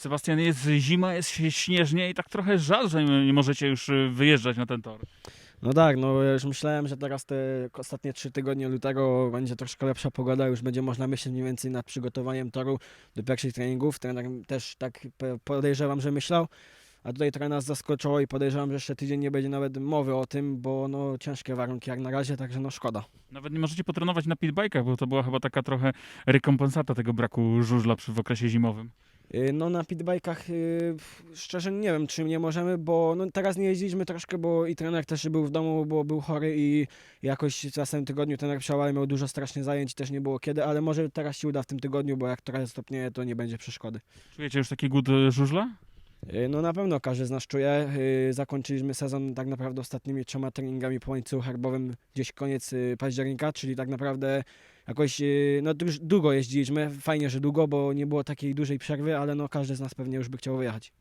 Sebastian, jest zima, jest śnieżnie i tak trochę żal, że nie możecie już y, wyjeżdżać na ten tor. No tak, no już myślałem, że teraz te ostatnie trzy tygodnie lutego będzie troszkę lepsza pogoda, już będzie można myśleć mniej więcej nad przygotowaniem toru do pierwszych treningów. Trener też tak podejrzewam, że myślał, a tutaj trochę nas zaskoczyło i podejrzewam, że jeszcze tydzień nie będzie nawet mowy o tym, bo no ciężkie warunki jak na razie, także no szkoda. Nawet nie możecie potrenować na pitbajkach, bo to była chyba taka trochę rekompensata tego braku żużla w okresie zimowym. Y, No na pitbajkach y, szczerze nie wiem, czy nie możemy, bo no, teraz nie jeździliśmy troszkę, bo i trener też był w domu, bo był chory i jakoś w następnym tygodniu trener przełamał, miał dużo strasznie zajęć, też nie było kiedy, ale może teraz się uda w tym tygodniu, bo jak trochę stopnieje, to nie będzie przeszkody. Czujecie już taki głód y, żużla? Y, No na pewno każdy z nas czuje. Y, Zakończyliśmy sezon tak naprawdę ostatnimi trzema treningami po łańcuchu herbowym gdzieś koniec y, października, czyli tak naprawdę jakoś no już długo jeździliśmy. Fajnie, że długo, bo nie było takiej dużej przerwy, ale no każdy z nas pewnie już by chciał wyjechać.